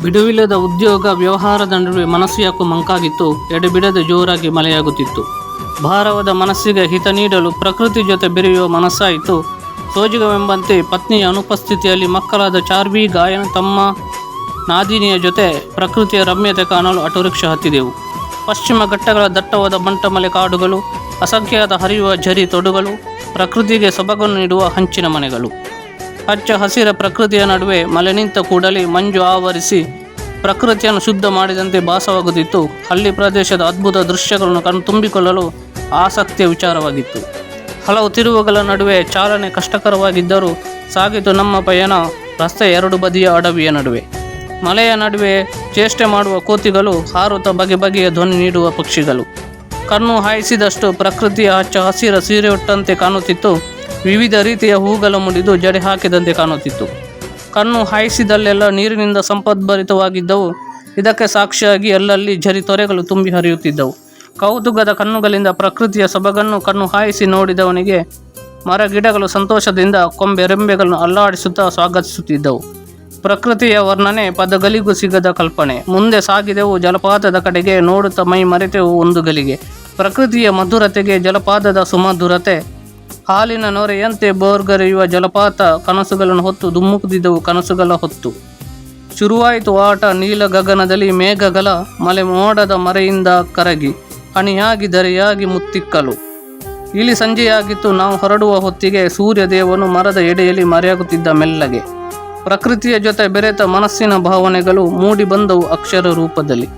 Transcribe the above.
ಬಿಡುವಿಲ್ಲದ ಉದ್ಯೋಗ ವ್ಯವಹಾರದ ನಡುವೆ ಮನಸ್ಸು ಯಾಕೋ ಮಂಕಾಗಿತ್ತು, ಎಡೆಬಿಡದೆ ಜೋರಾಗಿ ಮಳೆಯಾಗುತ್ತಿತ್ತು. ಭಾರವಾದ ಮನಸ್ಸಿಗೆ ಹಿತ ನೀಡಲು ಪ್ರಕೃತಿ ಜೊತೆ ಬೆರೆಯುವ ಮನಸ್ಸಾಯಿತು. ಸೋಜಿಗವೆಂಬಂತೆ ಪತ್ನಿಯ ಅನುಪಸ್ಥಿತಿಯಲ್ಲಿ ಮಕ್ಕಳಾದ ಚಾರ್ವಿ, ಗಾಯನ, ತಮ್ಮ ನಾದಿನಿಯ ಜೊತೆ ಪ್ರಕೃತಿಯ ರಮ್ಯತೆ ಕಾಣಲು ಆಟೋರಿಕ್ಷಾ ಹತ್ತಿದೆವು. ಪಶ್ಚಿಮ ಘಟ್ಟಗಳ ದಟ್ಟವಾದ ಬಂಟಮಲೆ ಕಾಡುಗಳು, ಅಸಂಖ್ಯಾತ ಹರಿಯುವ ಝರಿ ತೊಡುಗಳು, ಪ್ರಕೃತಿಗೆ ಸೊಬಗನ್ನು ನೀಡುವ ಹಂಚಿನ ಮನೆಗಳು. ಹಚ್ಚ ಹಸಿರ ಪ್ರಕೃತಿಯ ನಡುವೆ ಮಲೆ ನಿಂತ ಕೂಡಲೇ ಮಂಜು ಆವರಿಸಿ ಪ್ರಕೃತಿಯನ್ನು ಶುದ್ಧ ಮಾಡಿದಂತೆ ಭಾಸವಾಗುತ್ತಿತ್ತು. ಹಳ್ಳಿ ಪ್ರದೇಶದ ಅದ್ಭುತ ದೃಶ್ಯಗಳನ್ನು ಕಣ್ತುಂಬಿಕೊಳ್ಳಲು ಆಸಕ್ತಿಯ ವಿಚಾರವಾಗಿತ್ತು. ಹಲವು ತಿರುವುಗಳ ನಡುವೆ ಚಾಲನೆ ಕಷ್ಟಕರವಾಗಿದ್ದರೂ ಸಾಗಿತು ನಮ್ಮ ಪಯಣ ರಸ್ತೆಯ ಎರಡು ಬದಿಯ ಅಡವಿಯ ನಡುವೆ. ಮಲೆಯ ನಡುವೆ ಚೇಷ್ಟೆ ಮಾಡುವ ಕೋತಿಗಳು ಹಾರುತ್ತ ಬಗೆ ಬಗೆಯ ಧ್ವನಿ ನೀಡುವ ಪಕ್ಷಿಗಳು. ಕಣ್ಣು ಹಾಯಿಸಿದಷ್ಟು ಪ್ರಕೃತಿಯ ಹಚ್ಚ ಹಸಿರ ಸೀರೆಯುಟ್ಟಂತೆ ಕಾಣುತ್ತಿತ್ತು. ವಿವಿಧ ರೀತಿಯ ಹೂಗಳು ಮುಡಿದು ಜಡೆ ಹಾಕಿದಂತೆ ಕಾಣುತ್ತಿತ್ತು. ಕಣ್ಣು ಹಾಯಿಸಿದಲ್ಲೆಲ್ಲ ನೀರಿನಿಂದ ಸಂಪದ್ಭರಿತವಾಗಿದ್ದವು. ಇದಕ್ಕೆ ಸಾಕ್ಷಿಯಾಗಿ ಅಲ್ಲಲ್ಲಿ ಝರಿ ತೊರೆಗಳು ತುಂಬಿ ಹರಿಯುತ್ತಿದ್ದವು. ಕೌತುಕದ ಕಣ್ಣುಗಳಿಂದ ಪ್ರಕೃತಿಯ ಸೊಬಗನ್ನು ಕಣ್ಣು ಹಾಯಿಸಿ ನೋಡಿದವನಿಗೆ ಮರ ಗಿಡಗಳು ಸಂತೋಷದಿಂದ ಕೊಂಬೆ ರೆಂಬೆಗಳನ್ನು ಅಲ್ಲಾಡಿಸುತ್ತಾ ಸ್ವಾಗತಿಸುತ್ತಿದ್ದವು. ಪ್ರಕೃತಿಯ ವರ್ಣನೆ ಪದಗಳಿಗೂ ಸಿಗದ ಕಲ್ಪನೆ. ಮುಂದೆ ಸಾಗಿದೆವು ಜಲಪಾತದ ಕಡೆಗೆ ನೋಡುತ್ತಾ ಮೈ ಮರೆತೆವು ಒಂದು ಗಲಿಗೆ. ಪ್ರಕೃತಿಯ ಮಧುರತೆಗೆ ಜಲಪಾತದ ಸುಮಧುರತೆ ಹಾಲಿನ ನೊರೆಯಂತೆ ಬೋರ್ಗರೆಯುವ ಜಲಪಾತ, ಕನಸುಗಳನ್ನು ಹೊತ್ತು ದುಮ್ಮುಕುತ್ತಿದ್ದವು ಕನಸುಗಳ ಹೊತ್ತು. ಶುರುವಾಯಿತು ಆಟ ನೀಲ ಗಗನದಲ್ಲಿ ಮೇಘಗಳ ಮಲೆ ಮೋಡದ ಮರೆಯಿಂದ ಕರಗಿ ಅಣಿಯಾಗಿ ಧರೆಯಾಗಿ ಮುತ್ತಿಕ್ಕಲು. ಇಲ್ಲಿ ಸಂಜೆಯಾಗಿತ್ತು, ನಾವು ಹೊರಡುವ ಹೊತ್ತಿಗೆ ಸೂರ್ಯದೇವನು ಮರದ ಎಡೆಯಲ್ಲಿ ಮರೆಯಾಗುತ್ತಿದ್ದ ಮೆಲ್ಲಗೆ. ಪ್ರಕೃತಿಯ ಜೊತೆ ಬೆರೆತ ಮನಸ್ಸಿನ ಭಾವನೆಗಳು ಮೂಡಿ ಬಂದವು ಅಕ್ಷರ ರೂಪದಲ್ಲಿ.